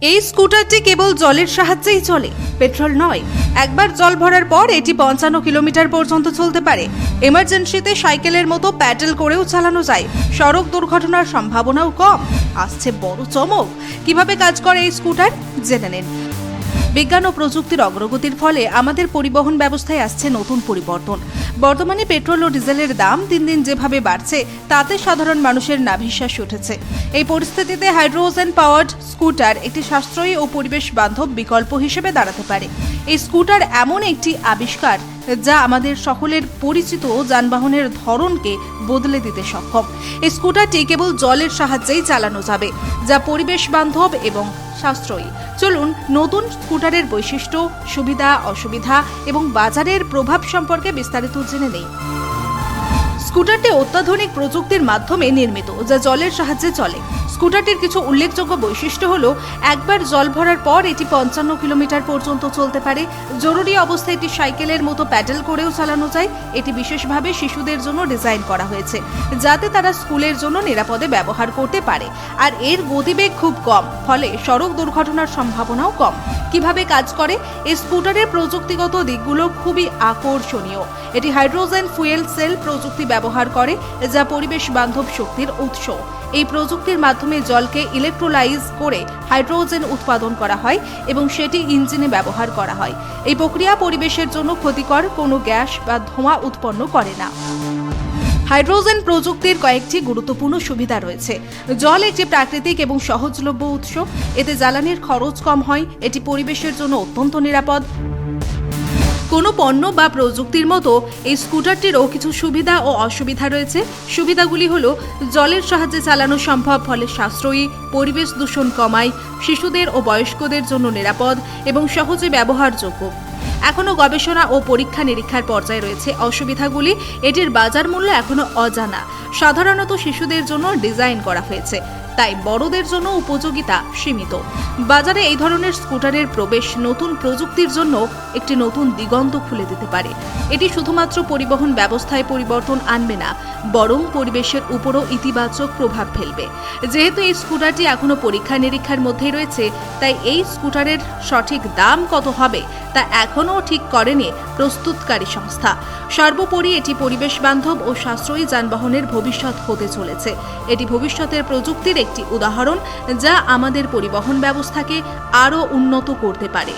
এই স্কুটারটি কেবল জলের সাহায্যেই চলে, পেট্রোল নয়। একবার জল ভরার পর এটি পঞ্চান্ন কিলোমিটার পর্যন্ত চলতে পারে। এমার্জেন্সিতে সাইকেলের মতো প্যাডেল করেও চালানো যায়। সড়ক দুর্ঘটনার সম্ভাবনাও কম। আসছে বড় চমক। কীভাবে কাজ করে এই স্কুটার? জেনে নিন। বিজ্ঞান ও প্রযুক্তির অগ্রগতির ফলে আমাদের পরিবহন ব্যবস্থায় আসছে নতুন পরিবর্তন। বর্তমানে পেট্রোল ও ডিজেলের দাম দিন দিন যেভাবে বাড়ছে, তাতে সাধারণ মানুষের নাভিশ্বাস উঠেছে। এই পরিস্থিতিতে হাইড্রোজেন পাওয়ার্ড স্কুটার একটি সাশ্রয়ী ও পরিবেশ বান্ধব বিকল্প হিসেবে দাঁড়াতে পারে। এই স্কুটার এমন একটি আবিষ্কার যা আমাদের সকলের পরিচিত যানবাহনের ধরনকে বদলে দিতে সক্ষম। এই স্কুটারটি কেবল জলের সাহায্যেই চালানো যাবে, যা পরিবেশ বান্ধব এবং সাশ্রয়ী। চলুন নতুন স্কুটারের বৈশিষ্ট্য, সুবিধা, অসুবিধা এবং বাজারের প্রভাব সম্পর্কে বিস্তারিত জেনে নেই। স্কুটারটি অত্যাধুনিক প্রযুক্তির মাধ্যমে নির্মিত, যা জলের সাহায্যে চলে। স্কুটারটির কিছু উল্লেখযোগ্য বৈশিষ্ট্য হল, একবার জল ভরার পর এটি পঞ্চান্ন কিলোমিটার পর্যন্ত চলতে পারে। জরুরি অবস্থায় এটি সাইকেলের মতো প্যাডেল করেও চালানো যায়। এটি বিশেষভাবে শিশুদের জন্য ডিজাইন করা হয়েছে, যাতে তারা স্কুলের জন্য নিরাপদে ব্যবহার করতে পারে। আর এর গতিবেগ খুব কম, ফলে সড়ক দুর্ঘটনার সম্ভাবনাও কম। কীভাবে কাজ করে? এই স্কুটারের প্রযুক্তিগত দিকগুলো খুবই আকর্ষণীয়। এটি হাইড্রোজেন ফুয়েল সেল প্রযুক্তি ব্যবহার করে, যা পরিবেশ বান্ধব শক্তির উৎস। এই প্রযুক্তির মাধ্যমে জলকে ইলেকট্রোলাইজ করে হাইড্রোজেন উৎপাদন করা হয় এবং সেটি ইঞ্জিনে ব্যবহার করা হয়। এই প্রক্রিয়া পরিবেশের জন্য ক্ষতিকর, কোনো গ্যাস বা ধোঁয়া উৎপন্ন করে না। হাইড্রোজেন প্রযুক্তির কয়েকটি গুরুত্বপূর্ণ সুবিধা রয়েছে। জল একটি প্রাকৃতিক এবং সহজলভ্য উৎস। এতে জ্বালানির খরচ কম হয়, এটি পরিবেশের জন্য অত্যন্ত নিরাপদ। কোনো পণ্য বা প্রযুক্তির মতো এই স্কুটারটিরও কিছু সুবিধা ও অসুবিধা রয়েছে। সুবিধাগুলি হলো, জলের সাহায্যে চালানো সম্ভব, ফলে সাশ্রয়ী, পরিবেশ দূষণ কমায়, শিশুদের ও বয়স্কদের জন্য নিরাপদ এবং সহজে ব্যবহারযোগ্য। এখনও গবেষণা ও পরীক্ষা নিরীক্ষার পর্যায়ে রয়েছে অসুবিধাগুলি। এটির বাজার মূল্য এখনও অজানা। সাধারণত শিশুদের জন্য ডিজাইন করা হয়েছে। তাই বড়দের জন্য উপযোগিতা সীমিত। বাজারে এই ধরনের স্কুটারের প্রবেশ নতুন প্রযুক্তির জন্য একটি নতুন দিগন্ত খুলে দিতে পারে। এটি শুধুমাত্র পরিবহন ব্যবস্থায় পরিবর্তন আনবে না, বরং পরিবেশের উপরও ইতিবাচক প্রভাব ফেলবে। যেহেতু এই স্কুটারটি এখনও পরীক্ষা নিরীক্ষার মধ্যেই রয়েছে, তাই এই স্কুটারের সঠিক দাম কত হবে তা এখনও ঠিক করেনি প্রস্তুতকারী সংস্থা। সর্বোপরি এটি পরিবেশ বান্ধব ও সাশ্রয়ী যানবাহনের ভবিষ্যৎ হতে চলেছে। এটি ভবিষ্যতের প্রযুক্তির একটি উদাহরণ যা আমাদের পরিবহন ব্যবস্থাকে আরও উন্নত করতে পারে।